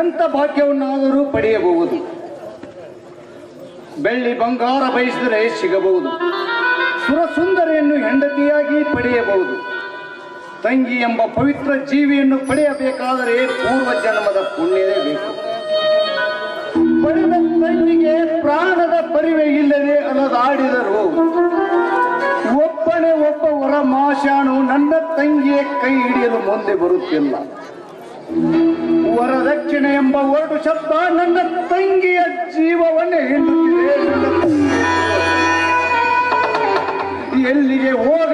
ಎಂಥ ಭಾಗ್ಯವನ್ನಾದರೂ ಪಡೆಯಬಹುದು. ಬೆಳ್ಳಿ ಬಂಗಾರ ಬಯಸಿದರೆ ಸಿಗಬಹುದು. ಸುರಸುಂದರಿಯನ್ನು ಹೆಂಡತಿಯಾಗಿ ಪಡೆಯಬಹುದು. ತಂಗಿ ಎಂಬ ಪವಿತ್ರ ಜೀವಿಯನ್ನು ಪಡೆಯಬೇಕಾದರೆ ಪೂರ್ವ ಜನ್ಮದ ಪುಣ್ಯವೇ ಬೇಕು. ಪಡೆದ ತಂಗಿಗೆ ಪ್ರಾಣದ ಪರಿವೆ ಇಲ್ಲದೆ ಅಲದಾಡಿದರು. ಒಬ್ಬನೇ ಒಬ್ಬ ವರ ಮಾಶಾನು ನನ್ನ ತಂಗಿಯ ಕೈ ಹಿಡಿಯಲು ಮುಂದೆ ಬರುತ್ತಿಲ್ಲ. ವರದಕ್ಷಿಣೆ ಎಂಬ ಒರಟು ಶಬ್ದ ನನ್ನ ತಂಗಿಯ ಜೀವವನ್ನೇ ಹಿಂಡುತ್ತಿದೆ. ಎಲ್ಲಿಗೆ ಹೋಗಲಿ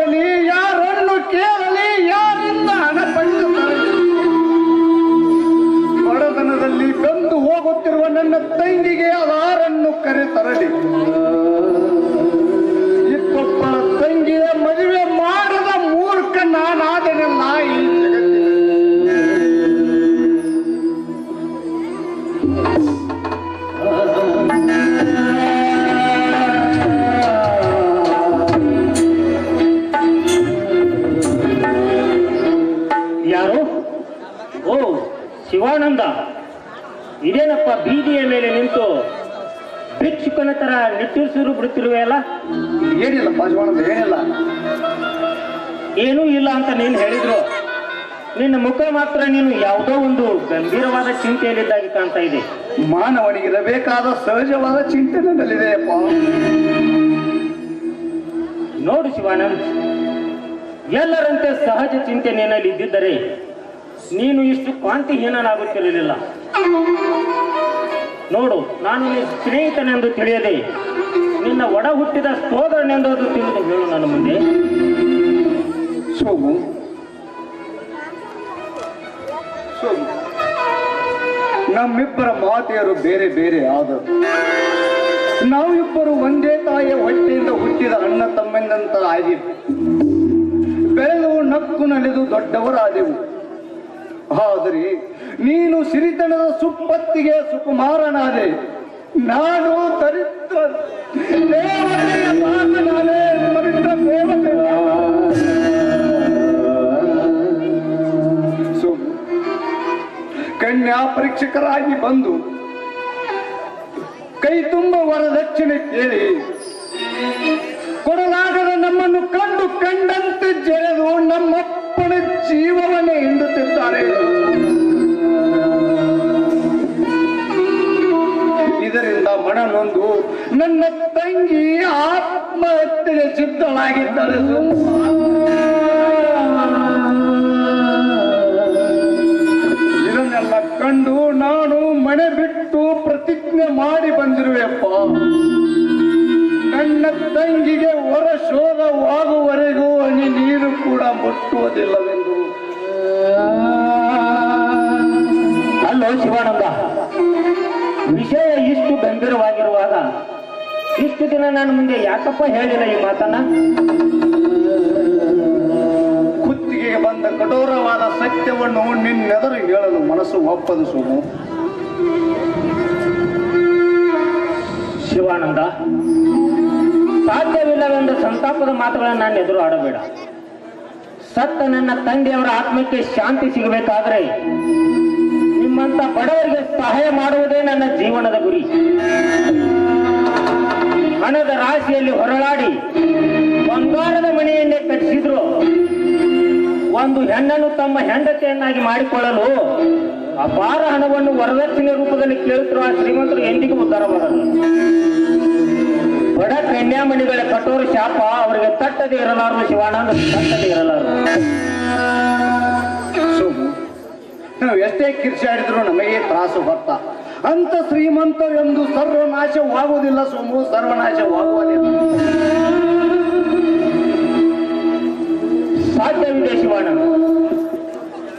ಬೀದಿಯ ಮೇಲೆ ನಿಂತು ಭಿಕ್ಷುಕನ ತರ ನಿಟ್ಟುಸಿರು ಬಿಡುತ್ತಿರುವೆ ಅಲ್ಲ? ಏನಿಲ್ಲ ಏನಿಲ್ಲ. ಏನೂ ಇಲ್ಲ ಅಂತ ನೀನು ಹೇಳಿದ್ರು. ನಿನ್ನ ಮುಖ ಮಾತ್ರ ನೀನು ಯಾವುದೋ ಒಂದು ಗಂಭೀರವಾದ ಚಿಂತೆಯಲ್ಲಿದ್ದಾಗಿ ಕಾಣ್ತಾ ಇದೆ. ಮಾನವನಿಗಿರಬೇಕಾದ ಸಹಜವಾದ ಚಿಂತೆ ನನ್ನಲ್ಲಿದೆ ನೋಡು ಶಿವಾನಂದ್ ಎಲ್ಲರಂತೆ ಸಹಜ ಚಿಂತೆ ನಿನ್ನಲ್ಲಿ ಇದ್ದಿದ್ದರೆ ನೀನು ಇಷ್ಟು ಕಾಂತಿಹೀನನಾಗುತ್ತಿರಲಿಲ್ಲ ನೋಡು, ನಾನು ನಿನ್ನ ಸ್ನೇಹಿತನೆಂದು ತಿಳಿಯದೆ, ನಿನ್ನ ಒಡ ಹುಟ್ಟಿದ ಸೋದರನೆಂದು ತಿಳಿದು. ಹೇಳು ನನ್ನ ಮುಂದೆ. ಸೋಗು. ಸೋಗು. ನಮ್ಮಿಬ್ಬರ ಮಾತೆಯರು ಬೇರೆ ಬೇರೆ ಆದರು. ನಾವಿಬ್ಬರು ಒಂದೇ ತಾಯಿಯ ಹೊಟ್ಟೆಯಿಂದ ಹುಟ್ಟಿದ ಅಣ್ಣ ತಮ್ಮಂದಂತ ಆಗಿದ್ದು ಬೆಳೆದು ನಕ್ಕು ನಲೆದು ದೊಡ್ಡವರಾದೆವು. ಆದರೆ ನೀನು ಸಿರಿತನದ ಸುಪ್ಪತ್ತಿಗೆ ಸುಕುಮಾರನಾದೆ. ನಾನು ಕನ್ಯಾ ಪರೀಕ್ಷಕರಾಗಿ ಬಂದು ಕೈ ತುಂಬ ವರದಕ್ಷಿಣೆ ಕೇಳಿ. ಕೊಡಲಾಗದ ನಮ್ಮನ್ನು ಕಂಡು ಕಂಡಂತೆ ಜರೆದು ನಮ್ಮಪ್ಪನ ಜೀವವನ್ನೇ ಹಿಂಡುತ್ತಿದ್ದಾರೆ. ಇದರಿಂದ ಮನನೊಂದು ನನ್ನ ತಂಗಿ ಆತ್ಮಹತ್ಯೆಗೆ ಸಿದ್ಧಳಾಗಿದ್ದಾರೆ. ನಾನು ಮುಂದೆ ಯಾಕಪ್ಪ ಹೇಳಿಲ್ಲ ಈ ಮಾತನ್ನ? ಕುತ್ತಿಗೆಗೆ ಬಂದ ಕಠೋರವಾದ ಸತ್ಯವನ್ನು ನಿನ್ನೆದರು ಹೇಳಲು ಮನಸ್ಸು ಒಪ್ಪದು ಸುಮು ಶಿವಾನಂದ, ಸಾಧ್ಯವಿಲ್ಲವೆಂದು ಸಂತಾಪದ ಮಾತುಗಳನ್ನು ನಾನು ಎದುರು ಆಡಬೇಡ. ಸತ್ತ ನನ್ನ ತಂದೆಯವರ ಆತ್ಮಕ್ಕೆ ಶಾಂತಿ ಸಿಗಬೇಕಾದ್ರೆ ನಿಮ್ಮಂತ ಬಡವರಿಗೆ ಸಹಾಯ ಮಾಡುವುದೇ ನನ್ನ ಜೀವನದ ಗುರಿ. ಹಣದ ರಾಶಿಯಲ್ಲಿ ಹೊರಳಾಡಿ ಬಂಗಾರದ ಮನೆಯನ್ನೇ ಕಟ್ಟಿಸಿದ್ರು. ಒಂದು ಹೆಣ್ಣನ್ನು ತಮ್ಮ ಹೆಂಡತಿಯನ್ನಾಗಿ ಮಾಡಿಕೊಳ್ಳಲು ಅಪಾರ ಹಣವನ್ನು ವರದಕ್ಷಿಣೆ ರೂಪದಲ್ಲಿ ಕೇಳುತ್ತಿರುವ ಆ ಶ್ರೀಮಂತರು ಎಂದಿಗೂ ಉದ್ಧಾರ ಬರಲು ಬಡ ಕನ್ಯಾಮಣಿಗಳ ಕಠೋರ ಶಾಪ ಅವರಿಗೆ ತಟ್ಟದೆ ಇರಲಾರದು ಶಿವಾನಂದ, ತಟ್ಟದೆ ಇರಲಾರದು. ನಾವು ಎಷ್ಟೇ ಕಿರ್ಚಾಡಿದ್ರು ನಮಗೆ ತ್ರಾಸು ಬರ್ತಾ. ಅಂತ ಶ್ರೀಮಂತರೆಂದು ಸರ್ವನಾಶವಾಗುವುದಿಲ್ಲ ಸೋಮು ಸರ್ವನಾಶವಾಗುವುದಿಲ್ಲ. ಸಾಧ್ಯವಿದೆ ಶಿವಣ್ಣ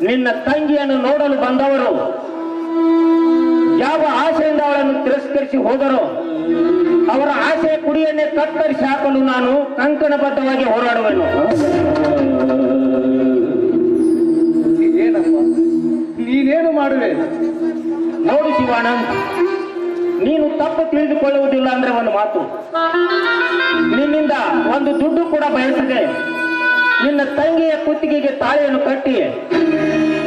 ನಿನ್ನ ತಂಗಿಯನ್ನು ನೋಡಲು ಬಂದವರು, ಯಾವ ಆಸೆಯಿಂದ ಅವಳನ್ನು ತಿರಸ್ಕರಿಸಿ ಹೋದರೋ, ಅವರ ಆಸೆಯ ಕುಡಿಯನ್ನೇ ಕತ್ತರಿಸಿ ಹಾಕಲು ನಾನು ಕಂಕಣಬದ್ಧವಾಗಿ ಹೋರಾಡುವೆನು. ನೀನೇನು ಮಾಡುವೆ? ನೋಡು ಶಿವಾನಂದ ನೀನು ತಪ್ಪು ತಿಳಿದುಕೊಳ್ಳುವುದಿಲ್ಲ ಅಂದ್ರೆ ಒಂದು ಮಾತು. ನಿನ್ನಿಂದ ಒಂದು ದುಡ್ಡು ಕೂಡ ಬಯಸಿದೆ ನಿನ್ನ ತಂಗಿಯ ಕುತ್ತಿಗೆಗೆ ತಾಳೆಯನ್ನು ಕಟ್ಟಿ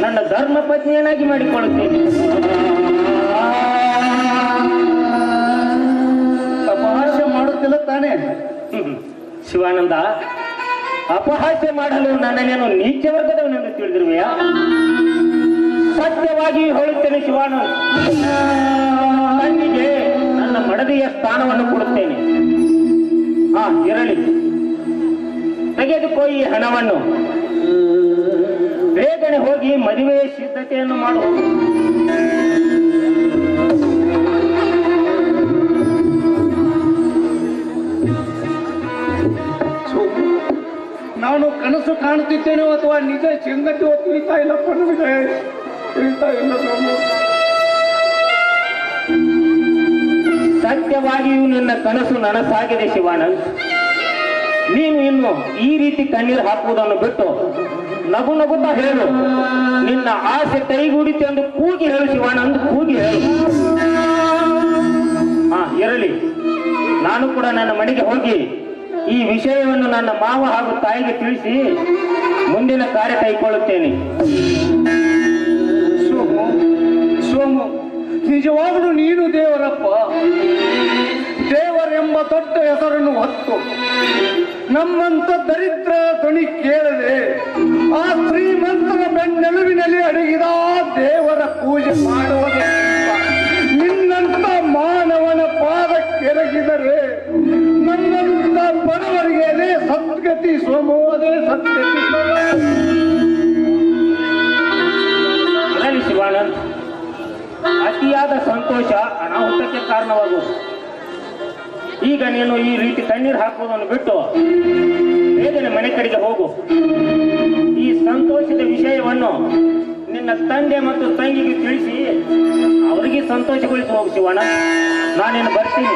ನನ್ನ ಧರ್ಮ ಪತ್ನಿಯನ್ನಾಗಿ ಮಾಡಿಕೊಳ್ಳುತ್ತೇನೆ ಅಪಹಾಸ್ಯ ಮಾಡುತ್ತಿಲ್ಲ ತಾನೆ. ಶಿವಾನಂದ, ಅಪಹಾಸ್ಯ ಮಾಡಲು ನನ್ನನ್ನೇನು ನೀಚ ವರ್ಗದವನೆಂದು ತಿಳಿದಿರುವೆಯಾ? ಸತ್ಯವಾಗಿ ಹೇಳುತ್ತೇನೆ ಶಿವಾನು. ಕಣ್ಣಿಗೆ ನನ್ನ ಮಡದಿಯ ಸ್ಥಾನವನ್ನು ಕೊಡುತ್ತೇನೆ. ಆ, ಇರಲಿ. ತೆಗೆದುಕೋ ಈ ಹಣವನ್ನು. ಬೇಗನೆ ಹೋಗಿ ಮದುವೆ ಸಿದ್ಧತೆಯನ್ನು ಮಾಡು. ನಾನು ಕನಸು ಕಾಣುತ್ತಿದ್ದೇನೆ ಅಥವಾ ನಿಜ ಸಂಗತಿ ತಿಳಿತಾ ಇಲ್ಲಪ್ಪ ಸೋಮು ಸತ್ಯವಾಗಿಯೂ ನಿನ್ನ ಕನಸು ನನಸಾಗಿದೆ ಶಿವಾನಂದ್. ನೀನು ಇನ್ನು ಈ ರೀತಿ ಕಣ್ಣೀರು ಹಾಕುವುದನ್ನು ಬಿಟ್ಟು ನಗು ನಗುತ್ತಾ ಹೇಳು. ನಿನ್ನ ಆಸೆ ಕೈಗೂಡಿತು ಎಂದು ಕೂಗಿ ಹೇಳು ಶಿವಾನಂದ್, ಕೂಗಿ ಹೇಳು. ಹಾ ಇರಲಿ. ನಾನು ಕೂಡ ನನ್ನ ಮನೆಗೆ ಹೋಗಿ ಈ ವಿಷಯವನ್ನು ನನ್ನ ಮಾವ ಹಾಗೂ ತಾಯಿಗೆ ತಿಳಿಸಿ ಮುಂದಿನ ಕಾರ್ಯ ಕೈಗೊಳ್ಳುತ್ತೇನೆ. ನಿಜವಾಗಲೂ ನೀನು ದೇವರಪ್ಪ? ದೇವರೆಂಬ ದೊಡ್ಡ ಹೆಸರನ್ನು ಹೊತ್ತು ನಮ್ಮಂತ ದರಿದ್ರ ಧ್ವನಿ ಕೇಳದೆ ಆ ಶ್ರೀಮಂತನ ಬೆನ್ನೆಲುವಿನಲ್ಲಿ ಅಡಗಿದ ದೇವರ ಪೂಜೆ ಮಾಡುವುದು ನಿನ್ನಂತ ಮಾನವನ ಪಾದ ಕೆರಗಿದರೆ ನನ್ನಂತ ಬಡವರಿಗೆ ಸದ್ಗತಿ ಸೋಮು, ಅದೇ ಸದ್ಗತಿ ಶಿವಾನಂದ್ ಅತಿಯಾದ ಸಂತೋಷ ಅನಾಹುತಕ್ಕೆ ಕಾರಣವಾಗುವುದು. ಈಗ ನೀನು ಈ ರೀತಿ ತಣ್ಣೀರು ಹಾಕುವುದನ್ನು ಬಿಟ್ಟು ಬೇಗನೆ ಮನೆ ಕಡೆಗೆ ಹೋಗು. ಈ ಸಂತೋಷದ ವಿಷಯವನ್ನು ನಿನ್ನ ತಂದೆ ಮತ್ತು ತಂಗಿಗೆ ತಿಳಿಸಿ, ಅವರಿಗೆ ಸಂತೋಷಗೊಳಿಸಿ ಹೋಗು ಶಿವಣ್ಣ. ನಾನೇನು ಬರ್ತೀನಿ.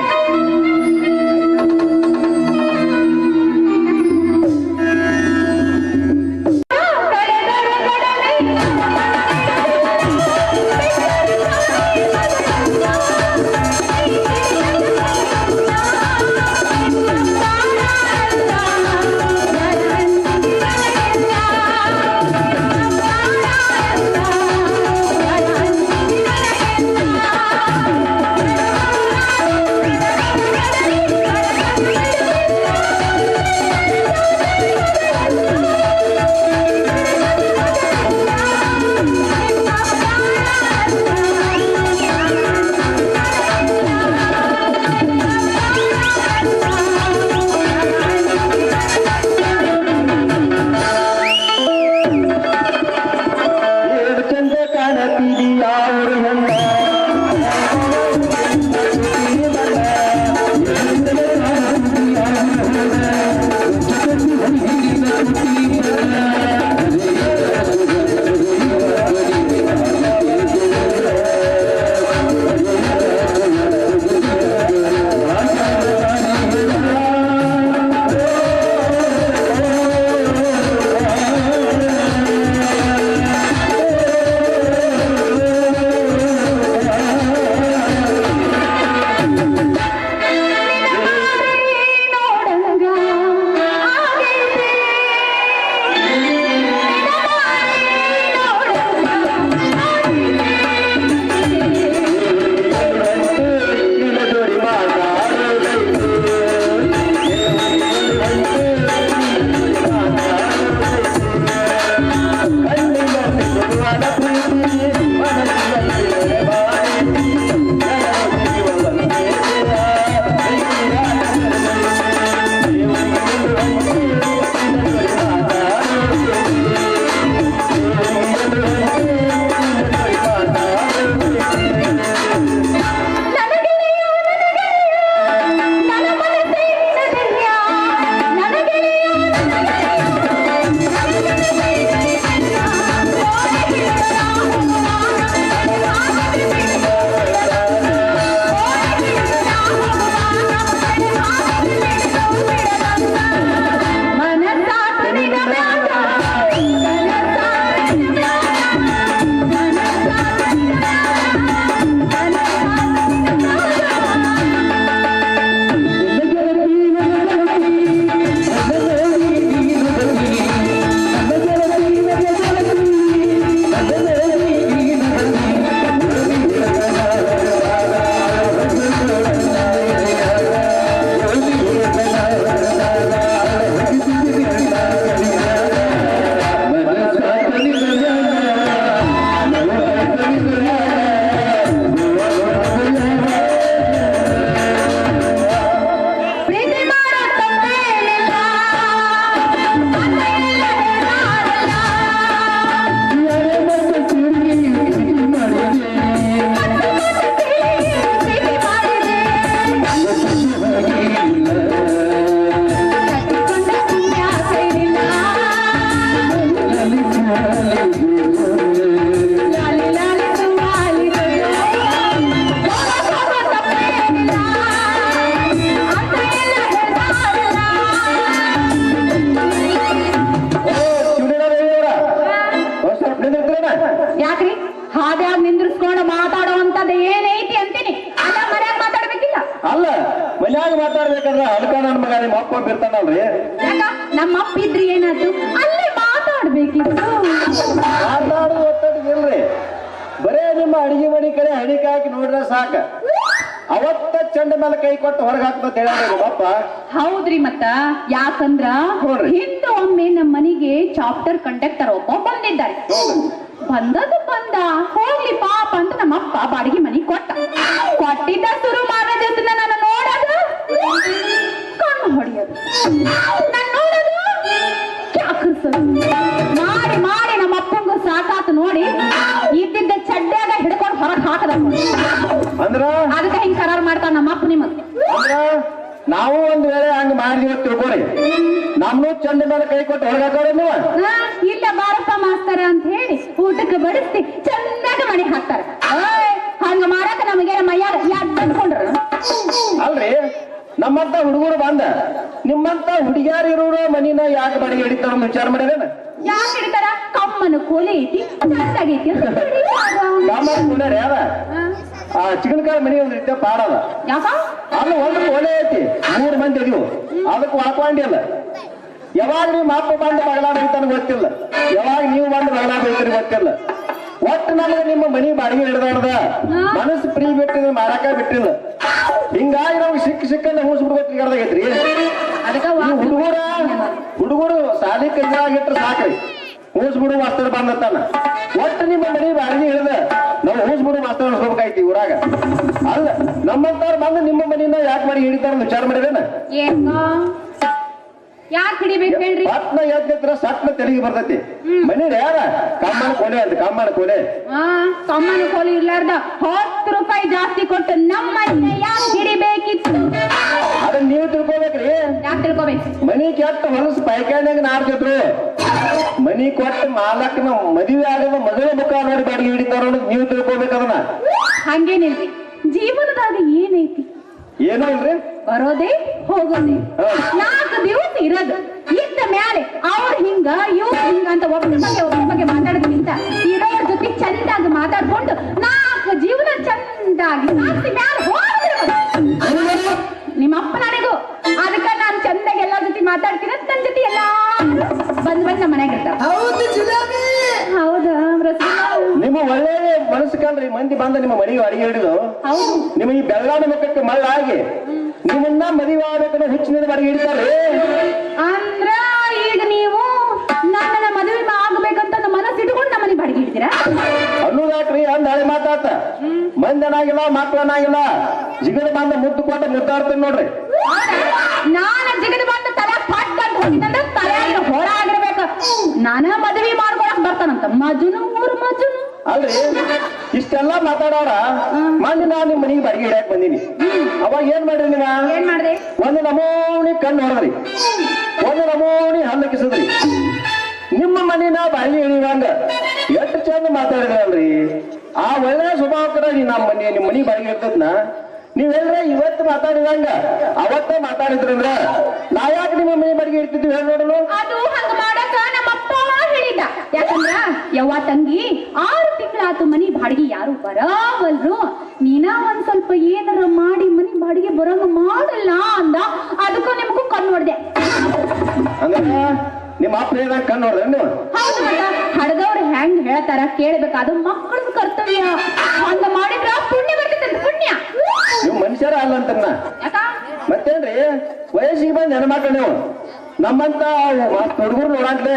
ಯಾಕ್ರಿ? ಹಾದ್ಯಾಗ ನಿಂದ್ರಿಸ್ಕೊಂಡು ಮಾತಾಡುವಂತದ್ದು ಏನೈತಿ ಅಂತೀನಿ. ಮನ್ಯಾಗ ಮಾತಾಡ್ಬೇಕಿಲ್ಲ? ಅಲ್ಲ ಮನ್ಯಾಗ ಮಾತಾಡ್ಬೇಕಂದ್ರ ಅಡ್ಕ ನನ್ ಮಗ ನಿಮ್ಮ ಅಪ್ಪ ಬಿರ್ತಾನಲ್ರಿ ನಮ್ಮ ಅಪ್ಪ ಇದ್ರಿ ಏನಾದ್ರು ಅಲ್ಲೇ ಮಾತಾಡ್ಬೇಕಿತ್ತು. ಮಾತಾಡುವ ಇಲ್ರಿ. ಬರೇ ನಿಮ್ಮ ಅಡಿಗೆ ಮನೆ ಕಡೆ ಹಣಿಕಾಕಿ ನೋಡ್ರೆ ಸಾಕ. ಅವತ್ತ ಚಂಡ ಮೇಲೆ ಕೈ ಕೊಟ್ಟು ಹೊರಗೆ ಹಾಕ್ತ ಹೇಳ್ರಿ ಅಪ್ಪ ಹೌದ್ರಿ ಮತ್ತ? ಯಾಕಂದ್ರ. ಹಿಂದೆ ಒಮ್ಮೆ ನಮ್ಮ ಮನೆಗೆ ಚಾಪ್ಟರ್ ಕಂಡಕ್ಟರ್ ಒಬ್ಬ ಬಂದಿದ್ದಾರೆ. ಬಂದದ್ದು ಬಂದ. ಹೋಗ್ಲಿ ಪಾಪ ಅಂತ ನಮ್ಮಪ್ಪ ಬಾಡಿಗೆ ಮನೆ ಕೊಟ್ಟ. ಕೊಟ್ಟಿದ್ದ ಶುರು ಮಾಡೋದಂತ ನನ್ನ ನೋಡೋದು? ಕಣ್ಣು ಹೊಡಿಯೋದು. ನಾನ್ ನೋಡೋದು? ಕ್ಯಾಕರ್ಸೋದು ಮಾಡಿ ಮಾಡಿ ನಮ್ಮ ಅಪ್ಪಂಗೂ ಸಾಕಾತು ನೋಡಿ. ಇದ್ದಿದ್ದ ಚಡ್ಡ್ಯಾಗ ಹಿಡ್ಕೊಂಡು ಹೊರಗೆ ಹಾಕದ ಅಂದ್ರ? ಅದಕ್ಕೆ ಹಿಂಗ್ ಕರಾರ್ ಮಾಡ್ತಾನ ನಮ್ಮ ಅಪ್ಪ ನಿಮಗ್. ಅಂದ್ರ? ನಾವು ಒಂದ್ ವೇಳೆ ಹಂಗ ಮಾಡಿದ್ವಿ ಅಂತ ತಿಳ್ಕೊರಿ ನಮ್ನು ಚಂದ ಮೇಲೆ ಕೈ ಕೊಟ್ಟು ಹೊರಗಾಕೋರಿ ನೀವು. ಆ, ಇಲ್ಲ ಬಾರಪ್ಪ ಮಾಸ್ತರ ಅಂತ ಹೇಳಿ ಊಟಕ್ಕೆ ಬಡಿಸ್ತಿ ಚಂದಾಗ ಮಣಿ ಹಾಕ್ತಾರ. ಓಯ್, ಹಂಗ ಮಾಡಾಕ ನಮಗೆ ಮೈಯಾರ ಯಾಕೆ ಬಂದ್ಕೊಂಡ್ರ? ಅಲ್ರಿ ನಮ್ಮಂತ ಹುಡುಗರು ಬಂದ. ನಿಮ್ಮಂತ ಹುಡುಗಿಯಾರ ಇರೋರು ಮನಿನ ಯಾಕೆ ಬಡಿಗೆ ಹಿಡಿತಾರ ವಿಚಾರ ಮಾಡಿದೇನ ಯಾಕೆ ಹಿಡಿತಾರ? ಕಮ್ಮನ ಕೋಲೆ ಐತಿ ಚಂದಾಗೈತಿ ಅಂತ ಹಾ, ಆ ಚಿಕನ್ಕಾಯಿ ಮನಿ ಒಂದು ರೀತಿಯ ಪಾಡದ ಯಾಕ? ಅಲ್ಲಿ ಒಂದು ಕೋಲೆ ಐತಿ. ಮೂರು ಮಂದಿ ಇದೀವು. ಅದಕ್ಕೆ ವಾಕ್ವಾಂಡಿ ಯಾವಾಗ ನೀವು ಮಾಪ ಬಂದು ಬಗಲಾಡ ಐತನ ಗೊತ್ತಿಲ್ಲ. ಯಾವಾಗ ನೀವು ಬಂದು ಐತನ ಗೊತ್ತಿಲ್ಲ. ಒಟ್ಟು ನಮಗೆ ನಿಮ್ಮ ಮನಿ ಬಾಡಿಗೆ ಹಿಡಿದಾಡ್ದ. ಮನಸ್ಸು ಪ್ರೀ ಬಿಟ್ಟಿದ್ರೆ ಮಾರಾಕ ಬಿಟ್ಟಿಲ್ಲ. ಹಿಂಗಾಗಿ ನಾವು ಸಿಕ್ಕ ಸಿಕ್ಕಂದ ಹೂಸ್ಬಿಡ್ಬೇಕೈತ್ರಿ ಬಿಡ್ಬೇಕು ಹುಡುಗರ ಹುಡುಗರು ಸಾಲಿ ಕೈಯಾಗಿಟ್ರೆ ಸಾಕ್ರಿ. ಹೂಸ್ಬಿಡು ಮಾಸ್ತರ್ ಬಂದತ್ತಾನ ಒಟ್ಟು ನಿಮ್ಮ ಮನೆ ಬಾಡಿಗೆ ಹೇಳ್ದ ನಾವು ಹೂಸ್ಬಿಡು ಮಾಸ್ತರ್ ಅನ್ಸ್ಬೇಕಾಯ್ತಿ ಊರಾಗ. ಅಲ್ಲ ನಮ್ಮಂತವ್ರು ಬಂದು ನಿಮ್ಮ ಮನೆಯಿಂದ ಯಾಕೆ ಮಾಡಿ ಹಿಡಿತಾರ ವಿಚಾರ ಮಾಡಿದೇನ? ಯಾಕೆ ಹಿಡಿಬೇಕು ಹೇಳ್ರಿ? ಪಟ್ನ ಎದ್ದಿದ್ರ ಸಟ್ನ ತೆಲಿಗೆ ಬರ್ತೈತಿ. ಮನಿ ಯಾರ? ಕಮ್ಮನ ಕೊಲೆ ಅಂತ ಕಮ್ಮನ ಕೊಲೆ. ಆ ಕಮ್ಮನ ಕೊಲೆ ಇರ್ಲಾರ್ದ. ಹತ್ತು ರೂಪಾಯಿ ಜಾಸ್ತಿ ಕೊಟ್ಟು ನಮ್ಮ ಮನೆ ಹಿಡಿಬೇಕಿತ್ತು? ಅದನ್ನ ನೀವು ತಿಳ್ಕೊಬೇಕ್ರಿ. ಯಾಕೆ ತಿಳ್ಕೊಬೇಕು? ಮನಿ ಕೆಟ್ಟ ಹೊಲಸು ಪೈಕಾನ್ಯಾಗ ನಾಡ್ತಿದ್ರು ಮನಿ ಕೊಟ್ಟ ಮಾಲಕ್ನ ಮದುವೆ ಆಗದ ಮದುವೆ ಮುಖ ನೋಡಿ ಬಾಡಿಗೆ ಹಿಡಿತಾರ ನೀವು ತಿಳ್ಕೊಬೇಕದನ್ನ ಹಂಗೇನಿಲ್ರಿ. ಜೀವನದಾಗ ಏನೈತಿ? ಏನೋ ಇಲ್ರಿ ಬರೋದೇ ಹೋಗೋದೇ. ನಾಲ್ಕು ದಿವಸ ಇರೋದು ಇದ್ದ ಮ್ಯಾಲೆ ಅವ್ರ ಹಿಂಗ ಇವ್ರ ಹಿಂಗ ಅಂತ ಒಬ್ಬರ ಬಗ್ಗೆ ಒಬ್ಬರ ಬಗ್ಗೆ ಮಾತಾಡೋದ್ಕಿಂತ ಇರೋರ್ ಜೊತೆ ಚಂದಾಗಿ ಮಾತಾಡ್ಕೊಂಡು ನಾಲ್ಕು ಜೀವನ ಚಂದಾಗಿ ಸಾಕ್ಸಿ ಮ್ಯಾಲ. ನಿಮ್ಮ ಅಪ್ಪ ನನಗೂ ಅದಕ್ಕ ನಾನು ಚಂದಾಗಿ ಎಲ್ಲಾರ ಜೊತೆ ಮಾತಾಡ್ತೀನಿ ನನ್ನ ಜೊತೆ ಎಲ್ಲಾ ಬಂದ್ ಬಂದ್ ನಮ್ಮ ಇರ್ತಾವ? ನಿಮ್ಮ ಒಳ್ಳೆ ಮನಸ್ಸು ಕಲ್ರಿ ಮಂದಿ ಬಂದ ನಿಮ್ಮ ಮನೆಗೆ ಅಡಿಗೆ ಹಿಡಿದು. ಈ ಬೆಳ್ಳಾದ ಮುಖಕ್ಕೆ ಮಳ್ಳಾಗಿ ನಿಮ್ಮನ್ನ ಮದುವೆ ಆಗ್ಬೇಕನ್ನೋ ಹೆಚ್ಚಿನ ಅಡಿಗೆ ಹಿಡಿತಾರೆ. ಅಂದ್ರ ಈಗ ನೀವು ನನ್ನ ಮದುವೆ ಆಗ್ಬೇಕಂತ ಮನಸ್ಸು ಇಟ್ಕೊಂಡು ನಮ್ಮ ಮನೆ ಬಾಡಿಗೆ ಇಡ್ತೀರಾ ಅನ್ನೋದಾಕ್ರಿ ಅಂದ ಹಳೆ ಮಾತಾತ ಮಂದನಾಗಿಲ್ಲ ಮಕ್ಕಳನಾಗಿಲ್ಲ ಜಿಗದ ಬಂದ ಮುದ್ದು ಕೊಟ್ಟ ಮುದ್ದಾಡ್ತೀನಿ ನೋಡ್ರಿ. ನಾನು ಜಿಗದ ಬಂದ ತಲೆ ಪಟ್ ಅಂತ ಹೋಗಿದ್ದಂದ್ರೆ ತಲೆ ಹೊರ ಆಗಿರ್ಬೇಕು. ನಾನ ಮದುವೆ ಮಾಡ್ಕೊಳಕ್ ಬರ್ತಾನಂತ. ಮಜುನು ಊರು ಮಜುನು ಅಲ್ರಿ? ಇಷ್ಟೆಲ್ಲ ಮಾತಾಡೋರ ಮಂದಿ ನಾ ನಿಮ್ಮ ಮನೆಗೆ ಬಾಡಿಗೆ ಹಿಡಿಯಕ್ ಬಂದೀನಿ. ಅವಾಗ ಏನ್ ಮಾಡ್ರಿ ನೀವ ಏನ್ ಮಾಡ್ರಿ ಒಂದು ನಮೂನಿ ಕಣ್ಣು ನೋಡ್ರಿ ಒಂದು ನಮೋಣಿ ಹಲ್ಲು ಕಿಸದ್ರಿ ನಿಮ್ಮ ಮನಿನ ಬಾಡಿಗೆ ಹಿಡಿಯುವಂಗ ಎಷ್ಟು ಚಂದ ಮಾತಾಡಿದ್ರಲ್ರಿ? ಆ ಒಳ್ಳೆ ಸ್ವಭಾವಕರ ನೀ ನಮ್ಮ ಮನೆ ನಿಮ್ಮ ಮನಿ ಬಾಡಿಗೆ ಇರ್ತದ್ನ ನೀವೆಲ್ಲ ಇವತ್ತು ಮಾತಾಡಿದಂಗ ಅವತ್ತೇ ಮಾತಾಡಿದ್ರಂದ್ರ ನಾ ಯಾಕೆ ನಿಮ್ಮ ಮನೆ ಬಾಡಿಗೆ ಇರ್ತಿದ್ವಿ ಹೇಳಿ ನೋಡಲು? ಹೇಳಿದ ಯಾಕಂದ್ರ ಯವ್ವ ತಂಗಿ ಆರು ತಿಂಗಳಾತು ಮನಿ ಬಾಡಿಗೆ ಯಾರು ಬರವಲ್ರು. ನೀನ ಒಂದ್ ಸ್ವಲ್ಪ ಏನಾರ ಮಾಡಿ ಮನಿ ಬಾಡಿಗೆ ಬರಂಗ ಮಾಡಲ್ಲ ಅಂದ. ಅದಕ್ಕೂ ನಿಮಗೂ ಕಣ್ಣು ಹೊಡ್ದೆ. ನಿಮ್ಮ ಅಪ್ಪ ಕಣ್ಣು ಮತ್ತ ಹಡದವ್ರು ಹೆಂಗ್ ಹೇಳ್ತಾರ ಕೇಳ್ಬೇಕಾದ ಅದು ಮಕ್ಕಳ ಕರ್ತವ್ಯ. ಅಂದ ಮಾಡಿದ್ರ ಪುಣ್ಯ ಬರ್ತೈತೆ ಪುಣ್ಯ. ನೀವು ಮನುಷ್ಯರ ಅಲ್ಲ ಅಂತ ಮತ್ತೇನ್ರಿ? ವಯಸ್ಸಿಗೆ ಬಂದ್ ಹೆಣ್ಮಕ್ಳು ನೀವು. ನಮ್ಮಂತ ಹುಡುಗರು ನೋಡಂತ್ಲೆ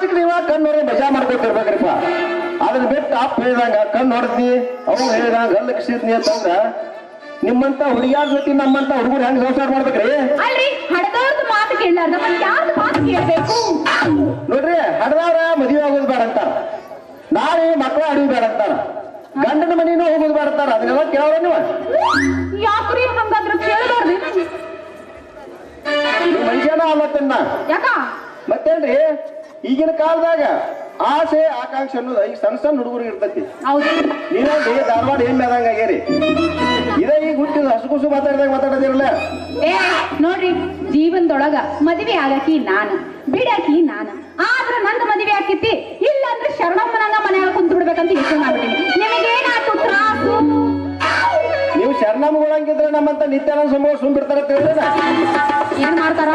ನಿಮ್ಮಷ್ಟಕ್ಕೆ ನೀವ ಕಣ್ಣು ನೋಡಿ ಮಜಾ ಮಾಡ್ಕೊತಿರ್ಬೇಕ್ರಿಪ್ಪ. ಅದನ್ನ ಬಿಟ್ಟು ಅಪ್ಪ ಹೇಳಿದಂಗ ಕಣ್ಣು ಹೊಡೆದ್ನಿ ಅವು ಹೇಳಿದಂಗ ಗಲ್ಲ ಕಿಸಿದ್ನಿ ಅಂತಂದ್ರ ನಿಮ್ಮಂತ ಹುಡುಗಿಯಾರ ಜೊತೆ ನಮ್ಮಂತ ಹುಡುಗರು ಹೆಂಗ್ ಸಂಸಾರ ಮಾಡ್ಬೇಕ್ರಿ? ಅಲ್ರಿ ಹಡದವ್ರದ್ದು ಮಾತು ಕೇಳಾರ್ದ ಮತ್ತೆ ಯಾರ್ದು ಮಾತು ಕೇಳ್ಬೇಕು? ನೋಡ್ರಿ ಹಡದವ್ರ ಮದುವೆ ಆಗೋದು ಬೇಡ ಅಂತಾರ. ನಾಳೆ ಮಕ್ಕಳ ಅಡಿಗೆ ಬೇಡ ಅಂತಾರ. ಗಂಡನ ಮನಿನೂ ಹೋಗೋದು ಬೇಡ ಅಂತಾರ. ಅದನ್ನೆಲ್ಲ ಕೇಳೋರ ನೀವು. ಯಾಕ್ರಿ ಹಂಗಾದ್ರ ಕೇಳಬಾರ್ದು ಮನುಷ್ಯನ ಅಲ್ಲತ್ತನ್ನ ಯಾಕ? ಮತ್ತೇನ್ರಿ? ಈಗಿನ ಕಾಲದಾಗ ಆಸೆ ಆಕಾಂಕ್ಷೆ ಅನ್ನೋದು ಈಗ ಸಣ್ಣ ಸಣ್ಣ ಹುಡುಗರಿಗೆ ಇರ್ತೈತಿ. ಹೌದು. ನೀವೇನ್ರಿ ಧಾರವಾಡ ಏನ್ ಆದಂಗ ಆಗ್ಯಾರಿ. ಇದೇ ಈಗ ಹುಟ್ಟಿದ ಹಸುಗುಸು ಮಾತಾಡಿದಾಗ ಮಾತಾಡೋದಿರಲ್ಲ? ಏ ನೋಡ್ರಿ ಜೀವನದೊಳಗ ಮದುವೆ ಆಗಕಿ ನಾನು ಬಿಡಾಕಿ ನಾನು. ಆದ್ರ ನಂದು ಮದುವೆ ಆಕಿತಿ ಇಲ್ಲ ಅಂದ್ರೆ ಶರಣಮ್ಮನಂಗ ಮನ್ಯಾಗ ಕುಂತ್ ಬಿಡ್ಬೇಕಂತ ಯೋಚನೆ ಮಾಡ್ಬಿಟ್ಟಿನಿ ನಿಮಗೇನಾಯ್ತು ತ್ರಾಸು? ನೀವು ಶರಣಮ್ಮಗಳಂಗಿದ್ರೆ ನಮ್ಮಂತ ನಿತ್ಯಾನಂದ ಸಮೂಹ ಸುಮ್ ಬಿಡ್ತಾರ ಏನ್ ಮಾಡ್ತಾರ?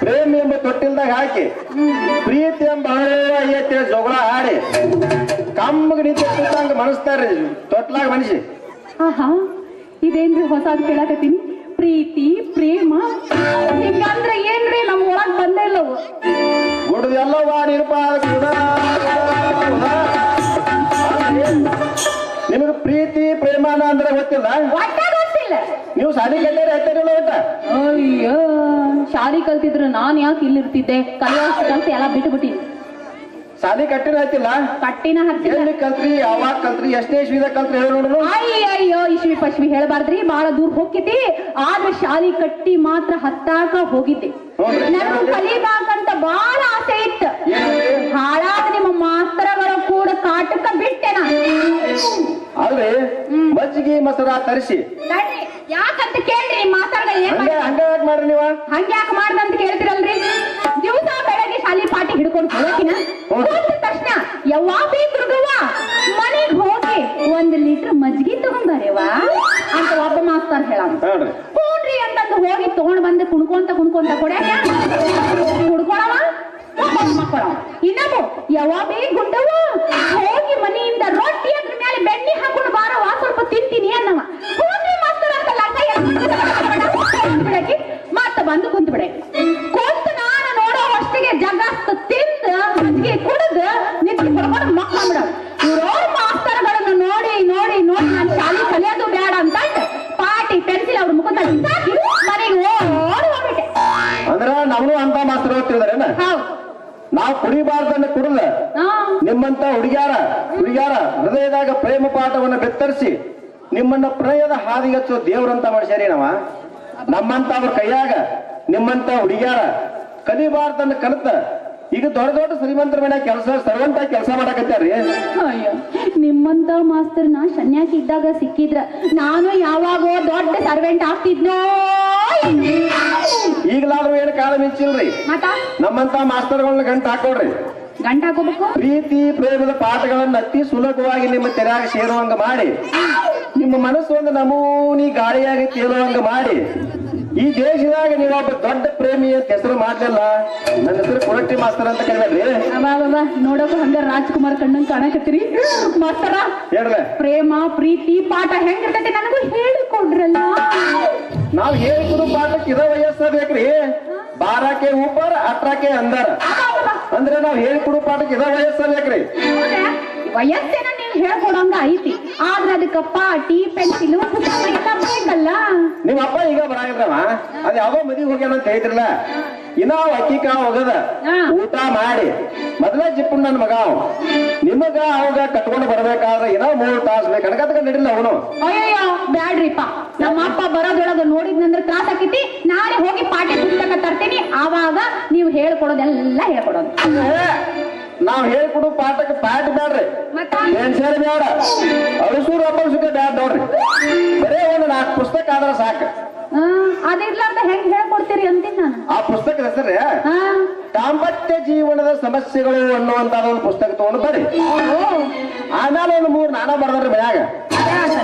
ಪ್ರೇಮ ಎಂಬ ತೊಟ್ಟಿಲ್ದಾಗ ಹಾಕಿ. ಪ್ರೀತಿ ಎಂಬ ಐತೆ ಜಗಳ ಆಡಿ ಕಮ್ಮಗ ನಿಂತ ಮನಸ್ತಾರ್ರಿ ತೊಟ್ಲಾಗ ಮನುಷ್ಯ ಆಹಾ ಇದೇನ್ರಿ ಹೊಸಾದ್ ಕೇಳಾಕತ್ತೀನಿ? ಪ್ರೀತಿ ಪ್ರೇಮ ಹಿಂಗಂದ್ರೆ ಏನ್ರಿ ನಮ್ ಒಳಗ್ ಬಂದೇ ಇಲ್ಲವು. ಗುಡದೆಲ್ಲ ವಾಡಿರ್ಪ ನಿಮಗ ಪ್ರೀತಿ ಪ್ರೇಮ ಅಂದ್ರೆ ಗೊತ್ತಿಲ್ಲ? ನೀವು ಸಾಲಿ ಕಟ್ಟಾರೆ ಹತ್ತಿರಲ್ಲ ಅಯ್ಯೋ. ಶಾಲಿ ಕಲ್ತಿದ್ರು ನಾನ್ ಯಾಕೆ ಇಲ್ಲಿರ್ತಿದ್ದೆ? ಕಲಿಯೋಷ್ಟು ಕಲ್ತು ಎಲ್ಲ ಬಿಟ್ಬಿಟ್ಟಿ. ಸಾಲಿ ಕಟ್ಟಿನ ಹತ್ತಿಲ್ಲ ಕಟ್ಟಿನ ಹತ್ತಿರ ಎಲ್ಲಿ ಕಲ್ತ್ರಿ? ಯಾವಾಗ ಕಲ್ತ್ರಿ? ಎಷ್ಟೇ ಇಸ್ವಿದಾಗ ಕಲ್ತ್ರಿ ಹೇಳಿ ನೋಡ್ರು ಅಯ್ಯಯ್ಯೋ ಇಶ್ವಿ ಪಶ್ವಿ ಹೇಳಬಾರ್ದ್ರಿ. ಬಾಳ ದೂರ ಹೋಗಿದ್ದೆ ಆದ್ರೆ ಶಾಲಿ ಕಟ್ಟಿ ಮಾತ್ರ ಹತ್ತಾಕ ಹೋಗಿದ್ದೆ. ಕಲಿಬಾಕಂತ ನನಗೂ ಕಲಿಬೇಕಂತ ಬಾಳ ಆಸೆ ಇತ್ತು? ಹಾಳಾದ ಕಾಟಕ ಬಿಟ್ಟೆ ಅಲ್ರಿ ಮಜ್ಜಿಗೆ ಮೊಸರ ತರಿಸಿ. ತಡ್ರಿ, ಯಾಕಂತ ಕೇಳ್ರಿ ಮಾತಾಡ್ದ ಏನ್ ಹಂಗ ಯಾಕೆ ಮಾಡ್ರಿ ನೀವ? ಹಂಗ್ಯಾಕ್ ಮಾಡ್ದಂತ ಕೇಳ್ತಿರಲ್ರಿ? ದಿವಸ ಬೆಳಗ್ಗೆ ಶಾಲಿ ಪಾಟಿ ಹಿಡ್ಕೊಂಡು ಹೋಗಿನ ಹೌದು. ತಕ್ಷಣ ಯವ್ವಾ ಬೀ ದುರ್ಗವ್ವ? ಮನೆಗ್ ಹೋಗಿ ಒಂದ್ ಲೀಟರ್ ಮಜ್ಜಿಗೆ ತಗೊಂಡ್ಬರೇವಾ ಅಂತ ಒಬ್ಬ ಮಾಸ್ತಾರ್ ಹೇಳ ಹ್ಞೂನ್ರಿ ಅಂತಂದು ಹೋಗಿ ತಗೊಂಡ್ ಬಂದು ಕುಣ್ಕೊಂತ ಕುಣ್ಕೊಂತ ಕೊಡ್ಯಾಕ? ಇನ್ನೊಬ್ಬ ಯಾವಾಗೇ ಬೀ ಗುಡ್ಡವ್ವ ಹೋಗಿ ಮನೆಯಿಂದ ರೊಟ್ಟಿ ಅದ್ರ ಮೇಲೆ ಬೆಣ್ಣೆ ಹಾಕೊಂಡು ಬಾರವ ಸ್ವಲ್ಪ ತಿಂತೀನಿ ಅನ್ನವ. ಪ್ರೇಮ ಪಾಠವನ್ನ ಬೆತ್ತರಿಸಿ ನಿಮ್ಮನ್ನ ಪ್ರೇಯದ ಹಾದಿಗಚ್ಚು ದೇವ್ರಂತ ಮಾಡಿಸ್ಯಾರಿ ನಾವ. ನಮ್ಮಂತ ಅವ್ರ ಕೈಯಾಗ ನಿಮ್ಮಂತ ಹುಡುಗಿಯಾರ ಕಲಿಬಾರ್ದನ್ನ ಕಲಿತ ಈಗ ದೊಡ್ಡ ದೊಡ್ಡ ಶ್ರೀಮಂತರ ಮನೆ ಕೆಲಸ ಸರ್ವಂತ ಕೆಲಸ ಮಾಡಕತ್ತಾರ್ರಿ ಅಯ್ಯೋ ನಿಮ್ಮಂತ ಮಾಸ್ತರ್ ನಾ ಸನ್ಯಾಸಿ ಇದ್ದಾಗ ಸಿಕ್ಕಿದ್ರ ನಾನು ಯಾವಾಗೋ ದೊಡ್ಡ ಸರ್ವೆಂಟ್ ಆಗ್ತಿದ್ನೋ ಈಗಲಾದ್ರೂ ಏನು ಕಾಲ ಮಿಂಚಿಲ್ರಿ? ನಮ್ಮಂತ ಮಾಸ್ತರ್ಗಳನ್ನ ಗಂಟು ಹಾಕೊಡ್ರಿ ಗಂಟ ಹಾಕೋಬೇಕು ಪ್ರೀತಿ ಪ್ರೇಮದ ಪಾಠಗಳನ್ನ ಅತಿ ಸುಲಭವಾಗಿ ನಿಮ್ಮ ತೆರೆಯಾಗ ಸೇರುವಂಗ ಮಾಡಿ. ನಿಮ್ಮ ಮನಸ್ಸು ಒಂದು ನಮೂನಿ ಗಾಳಿಯಾಗಿ ತೇಲುವಂಗ ಮಾಡಿ. ಈ ದೇಶದಾಗ ನೀವೊಬ್ಬ ದೊಡ್ಡ ಪ್ರೇಮಿ ಅಂತ ಹೆಸರು ಮಾಡ್ಲಿಲ್ಲ. ನನ್ನ ಹೆಸರು ಕೊರಟ್ಟಿ ಮಾಸ್ತರ್ ಅಂತ ಕರೀರಿ ಅಬ್ಬಾ ನೋಡೋಕು ಹಂಗ ರಾಜ್ಕುಮಾರ್ ಕಣ್ಣಂಗ್ ಕಾಣಕತ್ತೀರಿ? ಮಾಸ್ತರ ಹೇಳ್ರೆ ಪ್ರೇಮ ಪ್ರೀತಿ ಪಾಠ ಹೆಂಗಿರ್ತೈತೆ ನನಗೂ ಹೇಳಿಕೊಡ್ರಲ್ಲ. ನಾವ್ ಹೇಳಿದ್ರು ಪಾಠಕ್ಕೆ ಇದ ವಯಸ್ಸ ಬೇಕ್ರಿ. ಬಾರಕ್ಕೆ ಊಪರ್ ಅಟ್ರಾಕೆ ಅಂದರ್. ಅಂದ್ರೆ ನಾವು ಹೇಳ್ಕೊಡೋ ಪಾಠಕ್ಕೆ ಇದ ವಯಸ್ಸ ಬೇಕ್ರಿ ಹೌದಾ? ವಯಸ್ಸೇನ ನೀವ್ ಹೇಳ್ಕೊಡಂಗ ಐತಿ. ಆದ್ರೆ ಅದಕ್ಕ ಪಾಟಿ ಪೆನ್ಸಿಲ್ ಬೇಕಲ್ಲ? ನಿಮ್ಮ ಅಪ್ಪ ಈಗ ಬರಾಗಿದ್ರವ? ಅದ ಯಾವ್ದೋ ಮದಿಗೆ ಹೋಗ್ಯಾನ ಅಂತ ಹೇಳಿದ್ರಲ್ಲ? ಇನ್ನ ಅಕ್ಕಿ ಕಾ ಹೋಗದ. ಊಟ ಮಾಡಿ. ಮೊದಲ ಜಿಪ್ಪು ನನ್ನ ಮಗ ನಿಮಗ ಅವಾಗ ಕಟ್ಕೊಂಡು ಬರ್ಬೇಕಾದ್ರೆ ಏನೋ ಮೂರು ತಾಸು ಬೇಕು. ಕಣಕತ್ಕ ನಡಿಲ್ಲ ಅವನು. ಅಯ್ಯೋ ಬ್ಯಾಡ್ರಿಪ್ಪ. ನಮ್ಮ ಅಪ್ಪ ಬರೋದೊಳಗ ನೋಡಿದ್ನಂದ್ರೆ ತ್ರಾಸ ಆಕೈತಿ. ನಾಳೆ ಹೋಗಿ ಪಾಠ ಪುಸ್ತಕ ತರ್ತೀನಿ. ಆವಾಗ ನೀವು ಹೇಳ್ಕೊಡೋದೆಲ್ಲ ಹೇಳ್ಕೊಡೋದು. ನಾವ್ ಹೇಳ್ಕೊಡು ಪಾಠಕ್ಕೆ ಪಾಠ ಬ್ಯಾಡ್ರಿ. ಟೆನ್ಷನ್ ಬ್ಯಾಡ. ಅಳಸೂರು ಅಪ್ಪಳಿಸುಕ ಬ್ಯಾಡ ನೋಡ್ರಿ. ಬರೇ ಒಂದು ನಾಲ್ಕು ಪುಸ್ತಕ ಆದ್ರೆ ಸಾಕು. ಅದಿರ್ಲಾರ್ದ ಹೆಂಗ್ ಹೇಳ್ಕೊಡ್ತೀರಿ ಅಂತೀನಿ ನಾನು. ಆ ಪುಸ್ತಕದ ಹೆಸರೇ? ದಾಂಪತ್ಯ ಜೀವನದ ಸಮಸ್ಯೆಗಳು ಅನ್ನುವಂತ ಒಂದು ಪುಸ್ತಕ ತಗೊಂಡು ಬರ್ರಿ. ಆಮೇಲೆ ಒಂದು ಮೂರು ನಾನ ಬರ್ದ್ರಿ ಮನ್ಯಾಗ.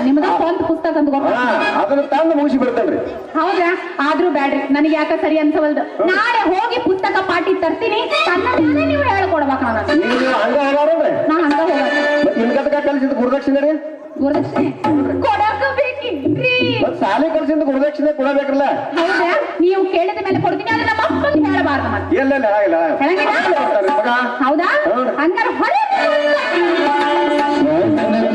ನಿಮ್ದ ಸ್ವಂತ ಪುಸ್ತಕ ಅಂತ ಅದನ್ನ ತಂದು ಮುಗಿಸಿ ಬಿಡ್ತೇನ್ರಿ ಹೌದಾ? ಆದ್ರೂ ಬ್ಯಾಡ್ರಿ. ನನಗೆ ಯಾಕ ಸರಿ ಅನ್ಸವಲ್ದು. ನಾಳೆ ಹೋಗಿ ಪುಸ್ತಕ ಪಾಟಿ ತರ್ತೀನಿ. ಕನ್ನಡನೇ ನೀವು ಹೇಳ್ಕೊಡ್ಬೇಕ ನಾನು ಹಂಗ ಹೋಗಾರಲ್ರಿ ನಾ ಹಂಗ ಮತ್ ನಿಮ್ಗದಕ ಕಲಿಸಿದ ಗುರುದಕ್ಷಿಣೆ ರೀ? ಗುರುದಕ್ಷಿಣೆ. ಕೊಡಕ ಬೇಕಿದ್ರಿ ಮತ್ ಸಾಲಿ ಕಲಿಸಿದ ಗುರುದಕ್ಷಿಣೆ ಕೊಡಬೇಕಲ್ಲ ಹೌದಾ? ನೀವು ಕೇಳಿದ ಮೇಲೆ ಕೊಡ್ತೀನಿ ಆದ್ರೆ ನಮ್ಮ ಅಪ್ಪಂಗೆ ಹೇಳಬಾರ್ದು ಮತ್ತೆ. ಎಲ್ಲೆಲ್ಲ ಹಾಗಿಲ್ಲ ಹೇಳಂಗಿಲ್ಲ? ಹೌದಾ? ಹಂಗಾರ ಹೊಳೆ ಿ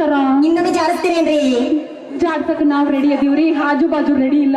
ಸರ? ನಿನ್ನನ್ನು ಜಾಡಿಸ್ತೇನೇನ್ರಿ ಜಾಡ್ಸಕ್ ನಾವ್ ರೆಡಿ ಅದೀವ್ರಿ. ಆಜು ಬಾಜು ರೆಡಿ ಇಲ್ಲ